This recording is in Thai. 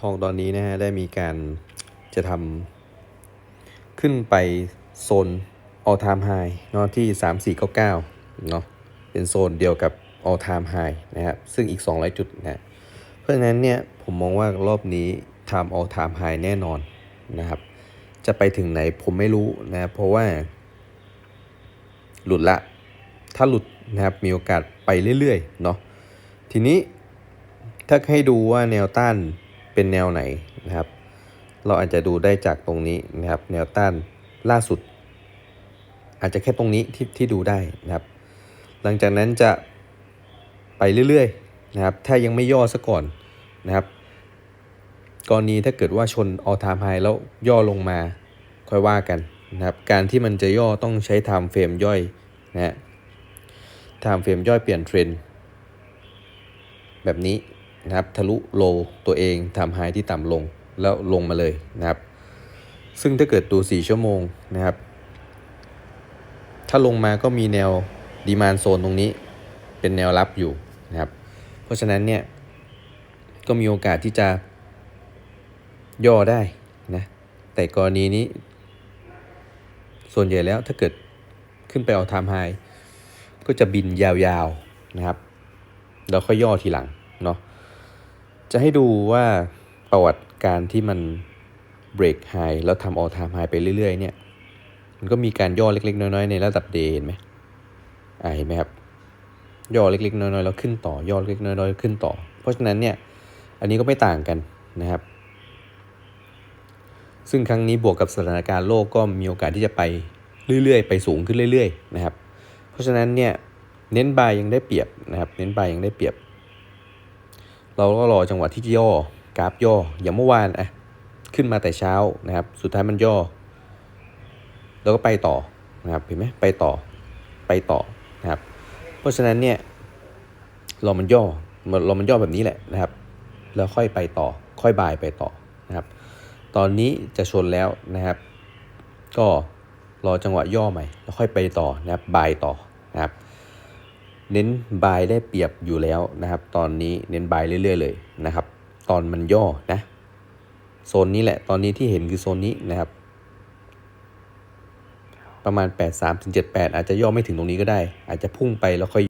ทองตอนนี้นะฮะได้มีการจะทำขึ้นไปโซน all time high เนาะที่ 3499เนาะเป็นโซนเดียวกับ all time high นะครับซึ่งอีก 200 จุดนะเพราะฉะนั้นเนี่ยผมมองว่ารอบนี้ทำ all time high แน่นอนนะครับ จะไปถึงไหนผมไม่รู้นะเพราะว่า หลุดละ ถ้าหลุดนะครับมีโอกาสไปเรื่อยๆเนาะทีนี้ถ้าให้ดูว่าแนวต้าน เป็นแนวไหนนะครับ เราอาจจะดูได้จากตรงนี้นะครับ แนวต้านล่าสุด อาจจะแค่ตรงนี้ที่ที่ดูได้นะครับ หลังจากนั้นจะไปเรื่อยๆนะครับ ถ้ายังไม่ย่อซะก่อนนะครับกรณีถ้าเกิดว่าชน all time high แล้วย่อลงมาค่อยว่ากันนะครับการที่มันจะย่อต้องใช้ time frame ย่อยนะฮะ time frame ย่อยเปลี่ยนเทรนแบบนี้ นะครับทะลุโลตัวเองทำไฮที่ต่ำลงแล้วลงมาเลยนะครับ ซึ่งถ้าเกิดดู4ชั่วโมงนะครับ ถ้าลงมาก็มีแนวดีมานโซนตรงนี้ เป็นแนวรับอยู่นะครับ เพราะฉะนั้นเนี่ยก็มีโอกาสที่จะย่อได้นะแต่กรณีนี้ ส่วนใหญ่แล้วถ้าเกิดขึ้นไปเอาไทม์ไฮก็จะบินยาวๆนะครับ แล้วค่อยย่อทีหลังเนาะ จะให้ดูว่าประวัติการที่มันเบรกไฮแล้วทำออทามไฮไปเรื่อยๆ เนี่ย มันก็มีการย่อเล็กๆ น้อยๆ ในระดับเดย์เห็นไหมอ่าเห็นไหมครับ ย่อเล็กๆ น้อยๆ แล้วขึ้นต่อย่อเล็กๆน้อยๆ ขึ้นต่อ เพราะฉะนั้นเนี่ย อันนี้ก็ไม่ต่างกันนะครับ ซึ่งครั้งนี้บวกกับสถานการณ์โลกก็มีโอกาสที่จะไปเรื่อยๆ ไปสูงขึ้นเรื่อย ๆ นะครับ เพราะฉะนั้นเนี่ย เน้นบายยังได้เปรียบนะครับ เน้นบายยังได้เปรียบ เราก็รอจังหวะที่ย่อกราฟย่อ อย่างเมื่อวานอะขึ้นมาแต่เช้านะครับ สุดท้ายมันย่อ แล้วก็ไปต่อนะครับเห็นไหมไปต่อไปต่อนะครับ เพราะฉะนั้นเนี่ยเรามันย่อเรามันย่อแบบนี้แหละนะครับ แล้วค่อยไปต่อ ค่อยบายไปต่อนะครับ ตอนนี้จะชนแล้วนะครับ ก็รอจังหวะย่อใหม่ แล้วค่อยไปต่อนะครับบายต่อนะครับ เน้นบายได้เปรียบอยู่แล้วนะครับ ตอนนี้เน้นบายเรื่อย ๆ เลยนะครับ ตอนมันย่อนะโซนนี้แหละตอนนี้ที่เห็นคือโซนนี้นะครับ ประมาณ 8 3ถึง7 8 อาจจะย่อไม่ถึงตรงนี้ก็ได้ อาจจะพุ่งไปแล้วค่อย